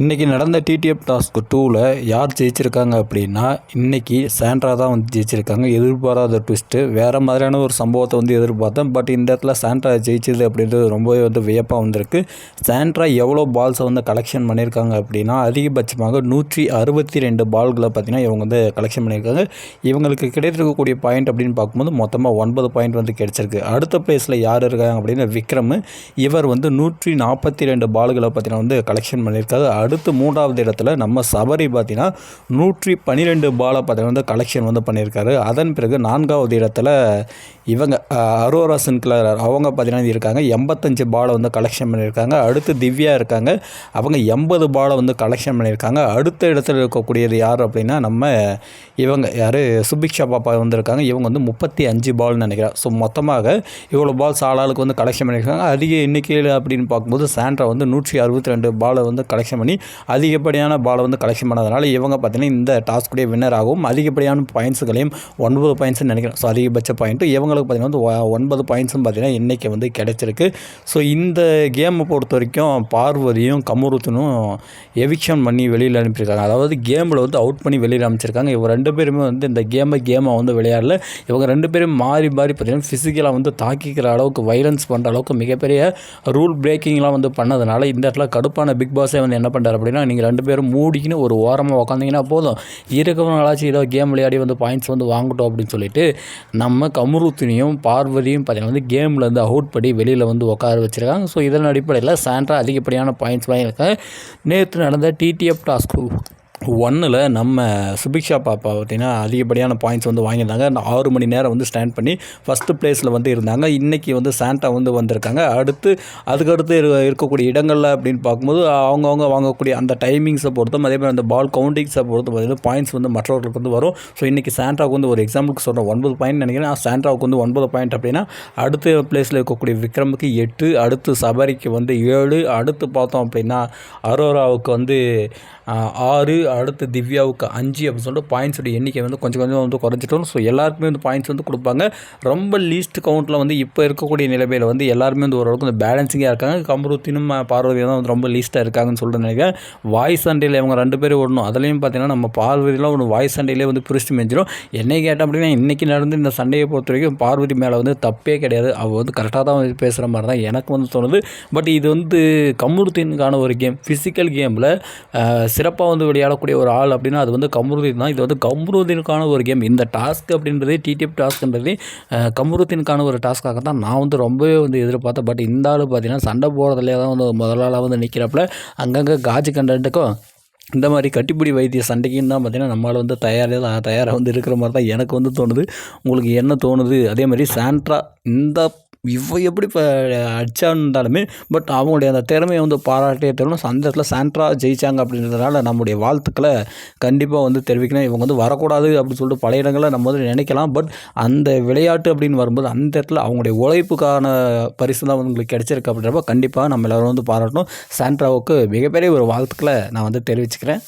இன்றைக்கி நடந்த TTF task டூவில் யார் ஜெயிச்சிருக்காங்க அப்படின்னா இன்றைக்கி சாண்ட்ரா தான் வந்து ஜெயிச்சிருக்காங்க. எதிர்பாராத ட்விஸ்ட்டு வேறு மாதிரியான ஒரு சம்பவத்தை வந்து எதிர்பார்த்தேன். பட் இந்த இடத்துல சாண்ட்ரா ஜெயிச்சது அப்படின்றது ரொம்பவே வந்து வியப்பாக வந்திருக்கு. சாண்ட்ரா எவ்வளோ பால்ஸை வந்து கலெக்ஷன் பண்ணியிருக்காங்க அப்படின்னா அதிகபட்சமாக நூற்றி அறுபத்தி ரெண்டு பால்களை பார்த்தீங்கன்னா இவங்க வந்து கலெக்ஷன் பண்ணியிருக்காங்க. இவங்களுக்கு கிடைத்திருக்கக்கூடிய பாயிண்ட் அப்படின்னு பார்க்கும்போது மொத்தமாக ஒன்பது பாயிண்ட் வந்து கிடைச்சிருக்கு. அடுத்த பிளேஸில் யார் இருக்காங்க அப்படின்னா விக்ரம். இவர் வந்து நூற்றி நாற்பத்தி ரெண்டு பால்களை பார்த்தீங்கன்னா வந்து கலெக்ஷன் பண்ணியிருக்காங்க அடுத்து மூன்றாவது இடத்துல நம்ம சபரி பார்த்தீங்கன்னா நூற்றி பன்னிரெண்டு பாலை பார்த்தீங்கன்னா வந்து கலெக்ஷன் வந்து பண்ணியிருக்காரு. அதன் பிறகு நான்காவது இடத்துல இவங்க அரோரா சின்க்ளர் அவங்க பார்த்தீங்கன்னா இருக்காங்க. எண்பத்தஞ்சு பாலை வந்து கலெக்ஷன் பண்ணியிருக்காங்க. அடுத்து திவ்யா இருக்காங்க. அவங்க எண்பது பாலை வந்து கலெக்ஷன் பண்ணியிருக்காங்க. அடுத்த இடத்துல இருக்கக்கூடியது யார் அப்படின்னா நம்ம இவங்க யார்? சுபிக்ஷா பாப்பா வந்திருக்காங்க. இவங்க வந்து முப்பத்தி அஞ்சு பால்னு நினைக்கிறேன். ஸோ மொத்தமாக இவ்வளோ பால் சாலாளுக்கு வந்து கலெக்ஷன் பண்ணியிருக்காங்க. அதிக எண்ணிக்கையில் அப்படின்னு பார்க்கும்போது சாண்ட்ரா வந்து நூற்றி அறுபத்தி ரெண்டு பாலை வந்து கலெக்ஷன் பண்ணி அதிகப்படியான பாலை வந்து கலெக்ஷன் பண்ணதுனால இவங்க பார்த்தீங்கன்னா இந்த டாஸ்க்குடைய வின்னர் ஆகும் அதிகப்படியான பாயிண்ட்ஸுகளையும் ஒன்பது பாயிண்ட்ஸ்னு நினைக்கிறேன். ஸோ அதிகபட்ச பாயிண்ட்டு இவங்களுக்கு பார்த்தீங்கன்னா வந்து ஒன்பது பாயிண்ட்ஸும் பார்த்தீங்கன்னா இன்றைக்கி வந்து கிடச்சிருக்கு. ஸோ இந்த கேமை பொறுத்த வரைக்கும் பார்வதியும் கமுருத்தனும் எவிக்ஷன் பண்ணி வெளியில் அனுப்பியிருக்காங்க. அதாவது கேமில் வந்து அவுட் பண்ணி வெளியில் அனுப்பிச்சிருக்காங்க. இவங்க ரெண்டு பேருமே வந்து இந்த கேமை கேமை வந்து விளையாடல. இவங்க ரெண்டு பேரும் மாறி மாறி பார்த்தீங்கன்னா ஃபிசிக்கலாக வந்து தாக்கிக்கிற அளவுக்கு வைலன்ஸ் பண்ணுற அளவுக்கு மிகப்பெரிய ரூல் பிரேக்கிங்லாம் வந்து பண்ணதுனால இந்த இடத்துல கடுப்பான பிக் பாஸே வந்து என்ன பண்ணுறாரு அப்படின்னா நீங்கள் ரெண்டு பேரும் மூடிக்கின்னு ஒரு ஓரமாக உக்காந்தீங்கன்னா போதும். இருக்கிறவங்களாச்சும் ஏதோ கேம் விளையாடி வந்து பாயிண்ட்ஸ் வந்து வாங்கட்டும் அப்படின்னு சொல்லிட்டு நம்ம கமருத்தினியும் பார்வதியும் பார்த்தீங்கன்னா வந்து கேமில் வந்து அவுட் படி வெளியில் வந்து உட்கார வச்சுருக்காங்க. ஸோ இதன் அடிப்படையில் சாண்ட்ரா அதிகப்படியான பாயிண்ட்ஸ் வாங்கியிருக்காங்க நேற்று நடந்த டிடிஎஃப் டாஸ்க் ஒன்னில் நம்ம சுபிக்ஷா பாப்பா பார்த்தீங்கன்னா அதிகப்படியான பாயிண்ட்ஸ் வந்து வாங்கியிருந்தாங்க. அந்த ஆறு மணி நேரம் வந்து ஸ்டாண்ட் பண்ணி ஃபஸ்ட்டு ப்ளேஸில் வந்து இருந்தாங்க. இன்றைக்கி வந்து சாண்டா வந்து வந்திருக்காங்க. அடுத்து அதுக்கடுத்து இரு- இருக்கக்கூடிய இடங்களில் அப்படின்னு பார்க்கும்போது அவங்கவுங்க வாங்கக்கூடிய அந்த டைமிங்ஸை பொறுத்தும் அதே மாதிரி அந்த பால் கவுண்டிங்ஸை பொறுத்து பார்த்தீங்கன்னா பாயிண்ட்ஸ் வந்து மற்றவர்களுக்கு வந்து வரும். ஸோ இன்றைக்கி சாண்டாவுக்கு வந்து ஒரு எக்ஸாம்பிளுக்கு சொல்கிறேன் ஒன்பது பாயிண்ட் நினைக்கிறேன். சாண்டாவுக்கு வந்து ஒன்பது பாயிண்ட் அப்படின்னா அடுத்த பிளேஸில் இருக்கக்கூடிய விக்ரமுக்கு எட்டு அடுத்து சபரிக்கு வந்து ஏழு அடுத்து பார்த்தோம் அப்படின்னா அரோராவுக்கு வந்து ஆறு அடுத்து திவ்யாவுக்கு அஞ்சு அப்படின்னு சொல்லிட்டு பாயிண்ட்ஸோட எண்ணிக்கை வந்து கொஞ்சம் கொஞ்சம் வந்து குறைஞ்சிட்டோம். ஸோ எல்லாருக்குமே வந்து பாயிண்ட்ஸ் வந்து கொடுப்பாங்க. ரொம்ப லீஸ்ட் கவுண்ட்டில் வந்து இப்போ இருக்கக்கூடிய நிலைமையில் வந்து எல்லாருமே வந்து ஓரளவுக்கு வந்து பேலன்சிங்காக இருக்காங்க. கம்ருத்தினும் பார்வதியும் தான் வந்து ரொம்ப லீஸ்ட்டாக இருக்காங்கன்னு சொல்லிட்டு நினைக்கிறேன் வாய்ஸ் சண்டையில் இவங்க ரெண்டு பேரும் ஓடணும். அதுலேயும் பார்த்தீங்கன்னா நம்ம பார்வதிலாம் ஒன்று வாய்ஸ் சண்டையிலே வந்து பிரிச்சு மெஞ்சிடும் என்னை கேட்டோம் அப்படின்னா இன்றைக்கி நடந்து இந்த சண்டையை பொறுத்த வரைக்கும் பார்வதி மேலே வந்து தப்பே கிடையாது. அவள் வந்து கரெக்டாக தான் வந்து பேசுகிற மாதிரி தான் எனக்கு வந்து தோணுது. பட் இது வந்து கமுருத்தினுக்கான ஒரு கேம் ஃபிசிக்கல் கேமில் சிறப்பாக வந்து விளையாட விளையாடக்கூடிய ஒரு ஆள் அப்படின்னா அது வந்து கம்ருதீன் தான். இது வந்து கம்ருதீனுக்கான ஒரு கேம். இந்த டாஸ்க் அப்படின்றதே டிடிஎஃப் டாஸ்க்ன்றதே கம்ருதீனுக்கான ஒரு டாஸ்க்காக தான் நான் வந்து ரொம்பவே வந்து எதிர்பார்த்தேன். பட் இந்த ஆள் பார்த்தீங்கன்னா சண்டை போகிறதுலே தான் வந்து முதலாளாக வந்து நிற்கிறப்பல அங்கங்கே காஜு கண்டன்ட்டுக்கும் இந்த மாதிரி கட்டிப்பிடி வைத்திய சண்டைக்குன்னு தான் பார்த்தீங்கன்னா நம்மளால் வந்து தயாராக தயாராக வந்து இருக்கிற மாதிரி தான் எனக்கு வந்து தோணுது. உங்களுக்கு என்ன தோணுது? அதே மாதிரி சாண்ட்ரா இந்த இவ்வளோ எப்படி இப்போ அடிச்சாஇருந்தாலுமே பட் அவங்களுடைய அந்த திறமையை வந்து பாராட்டியே தரணும். அந்த இடத்துல சாண்ட்ரா ஜெயிச்சாங்க அப்படின்றதுனால நம்முடைய வாழ்த்துக்களை கண்டிப்பாக வந்து தெரிவிக்கணும் இவங்க வந்து வரக்கூடாது அப்படின்னு சொல்லிட்டு பல இடங்களில் நம்ம வந்து நினைக்கலாம். பட் அந்த விளையாட்டு அப்படின்னு வரும்போது அந்த இடத்துல அவங்களுடைய உழைப்புக்கான பரிசு தான் வந்து உங்களுக்கு கிடைச்சிருக்கு அப்படின்றப்ப கண்டிப்பாக நம்ம எல்லோரும் வந்து பாராட்டணும். சாண்ட்ராவுக்கு மிகப்பெரிய ஒரு வாழ்த்துக்களை நான் வந்து தெரிவிச்சுக்கிறேன்.